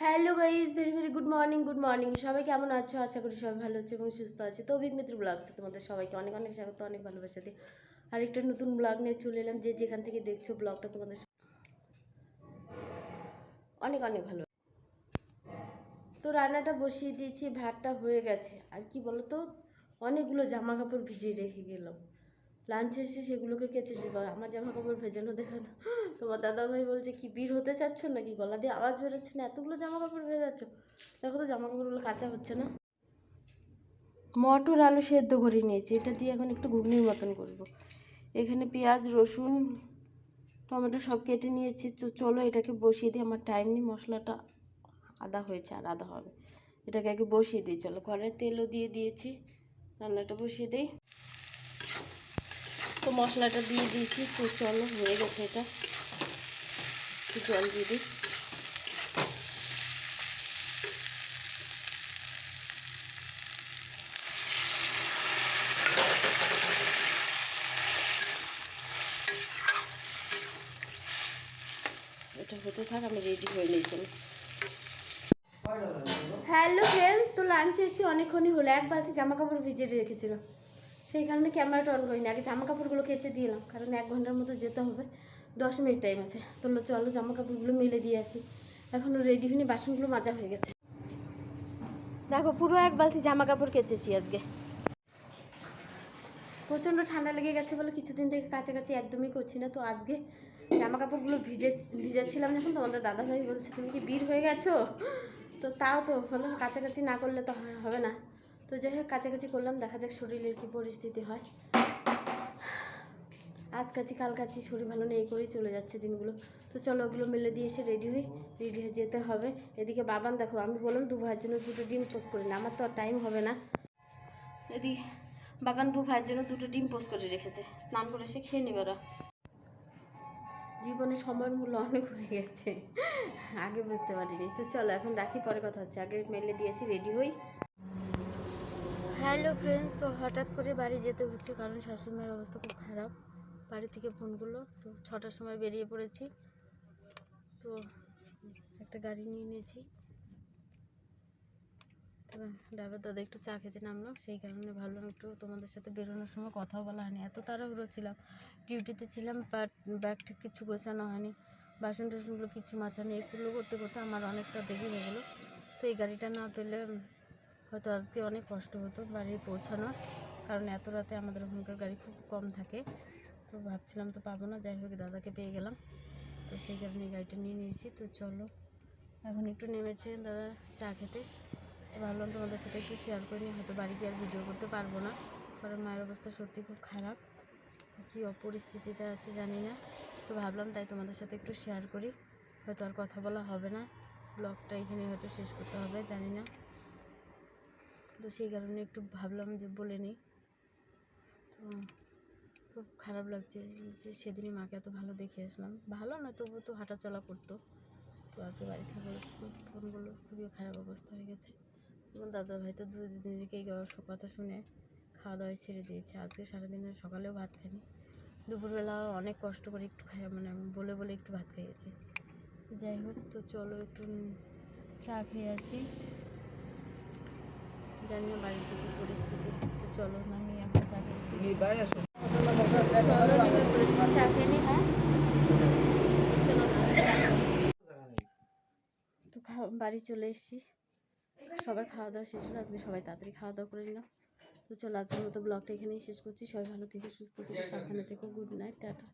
Hello guys very very good morning good morning. সবাই কেমন আছো? আশা করি সবাই ভালো আছে এবং সুস্থ আছে। তো অভিক মিত্র ব্লগসে তোমাদের সবাইকে অনেক অনেক স্বাগত, অনেক ভালোবাসা দিই আরেকটা নতুন ব্লগ নিয়ে চলে এলাম, যে যেখান থেকে দেখছ ব্লগটা তোমাদের অনেক অনেক ভালো। তো রান্নাটা বসিয়ে দিয়েছি, ভাতটা হয়ে গেছে। আর কি বলো তো অনেকগুলো জামা কাপড় ভিজিয়ে রেখে গেলাম। লাঞ্চে এসে সেগুলোকে কেচে দেবো আমার জামা কাপড় ভেজানো দেখানো তোমার দাদা ভাই বলছে, কি বীর হতে চাচ্ছ নাকি? গলা দিয়ে আওয়াজ বেরোচ্ছে না। এতগুলো জামা কাপড় ভেজাচ্ছ দেখো তো জামা কাপড়গুলো কাঁচা হচ্ছে না? মটর আলু সেদ্ধ করে নিয়েছি। এটা দিয়ে এখন একটু ঘুগনির মতন করব। এখানে পেঁয়াজ, রসুন, টমেটো সব কেটে নিয়েছি। তো চলো এটাকে বসিয়ে দিই। আমার টাইম নেই, মশলাটা আদা হয়েছে আর আদা হবে। এটাকে আগে বসিয়ে দিই। চলো, ঘরে তেলও দিয়ে দিয়েছি। রান্নাটা বসিয়ে দিই। তো মশলাটা দিয়ে দিয়েছি, তো চলো হয়ে গেছে এটা। জল দিয়ে দিই। এটা হতে থাক, আমি রেডি হয়ে নিই হ্যালো ফ্রেন্ডস তো লাঞ্চে এসে অনেকক্ষণই হলো। এক বালতি জামা কাপড় ভিজিয়ে রেখেছিলাম সেই কারণে ক্যামেরাটা অন করিনি। আগে জামা কাপড়গুলো কেচে দিলাম কারণ এক ঘণ্টার মতো যেতে হবে। দশ মিনিট টাইম আছে। তো চলো জামা কাপড়গুলো মেলে দিয়ে আসি। এখনও রেডি হয়নি, বাসনগুলো মাজা হয়ে গেছে। দেখো, পুরো এক বালতি জামা কাপড় কেচেছি আজকে। প্রচণ্ড ঠান্ডা লেগে গেছে বলে কিছুদিন থেকে কাছাকাছি একদমই করছি না। তো আজকে জামা কাপড়গুলো ভিজে, ভিজাচ্ছিলাম যখন, তোমাদের দাদাভাই বলছে, তুমি কি বীর হয়ে গেছো? তো তাও তো হলো, কাছাকাছি না করলে তো হবে না। তো যাই হোক কাছাকাছি করলাম, দেখা যাক শরীরের কী পরিস্থিতি হয়। আজ কাছি কাল কাছি শরীর ভালো নেই করেই চলে যাচ্ছে দিনগুলো। তো চলো ওগুলো মেলে দিয়ে এসে রেডি হই রেডি হয়ে যেতে হবে। এদিকে বাবান দেখো, আমি বললাম দু ভাইয়ের জন্য দুটো ডিম পোস্ট করি না, আমার তো আর টাইম হবে না। এদিকে বাবান দু ভাইয়ের জন্য দুটো ডিম পোস্ট করে রেখেছে, স্নান করে এসে খেয়ে নেবে ওরা। জীবনে সময়ের মূল্য অনেক হয়ে গেছে, আগে বুঝতে পারিনি। তো চলো, এখন রাখি, পরে কথা হচ্ছে। আগে মেলে দিয়ে এসে রেডি হই। হ্যালো ফ্রেন্ডস, তো হঠাৎ করে বাড়ি যেতে হচ্ছে কারণ শাশুড়িমায়ের অবস্থা খুব খারাপ। বাড়ি থেকে ফোন করল, তো ছটার সময় বেরিয়ে পড়েছি। তো একটা গাড়ি নিয়ে নিয়েছি। ড্রাইভার দাদা একটু চা খেতে নামলো, সেই কারণে ভাবলাম একটু তোমাদের সাথে বেরোনোর সময় কথাও বলা হয়নি। এত তাড়াহুড়ো ছিলাম, ডিউটিতে ছিলাম, বাট ব্যাগ ঠিক কিছু গোছানো হয়নি, বাসন টাসনগুলো কিছু মাছানি, এগুলো করতে করতে আমার অনেকটা দেরি হয়ে গেলো। তো এই গাড়িটা না পেলে হয়তো আজকে অনেক কষ্ট হতো বাড়ি পৌঁছানোর কারণ এত রাতে আমাদের ওখানকার গাড়ি খুব কম থাকে। তো ভাবছিলাম তো পাবো না, যাই হোক দাদাকে পেয়ে গেলাম। তো সেই কারণে গাড়িটা নিয়ে নিয়েছি। তো চলো, এখন একটু নেমেছে দাদা চা খেতে। ভাবলাম তোমাদের সাথে একটু শেয়ার করে হয়তো বাড়ি গিয়ে আর ভিডিও করতে পারব না, কারণ মায়ের অবস্থা সত্যি খুব খারাপ। কী অপরিস্থিতিতে আছে জানি না। তো ভাবলাম তাই তোমাদের সাথে একটু শেয়ার করি, হয়তো আর কথা বলা হবে না। ব্লগটা এখানে হয়তো শেষ করতে হবে, জানি না। তো সেই কারণে একটু ভাবলাম যে বলে নিই। তো খুব খারাপ লাগছে যে সেদিনই মাকে এত ভালো দেখে আসলাম। ভালো না তবু তো হাঁটাচলা করতো। তো আজকে বাড়ি থেকে ফোনগুলো খুবই খারাপ অবস্থা হয়ে গেছে। এবং দাদা ভাই তো দুদিন দিকে কথা শুনে খাওয়া দাওয়ায় ছেড়ে দিয়েছে। আজকে সারাদিনে সকালেও ভাত খাইনি দুপুরবেলা অনেক কষ্ট করে একটু খাই মানে বলে বলে একটু ভাত খেয়েছে যাই হোক, তো চলো একটু চা খেয়ে আসি। জানি না বাড়ির থেকে পরিস্থিতি। তো চলো আমি এখন চা খেয়েছি চা খেয়ে নি হ্যাঁ? তো খাওয়া বাড়ি চলে এসেছি। সবার খাওয়া দাওয়া শেষ হলো আজকে সবাই তাড়াতাড়ি খাওয়া দাওয়া করে নিলাম। তো চলো আজকের মতো ব্লগটা এখানেই শেষ করছি। সবাই ভালো থেকে সুস্থ থেকে সাবধানে থেকে। Good night tata.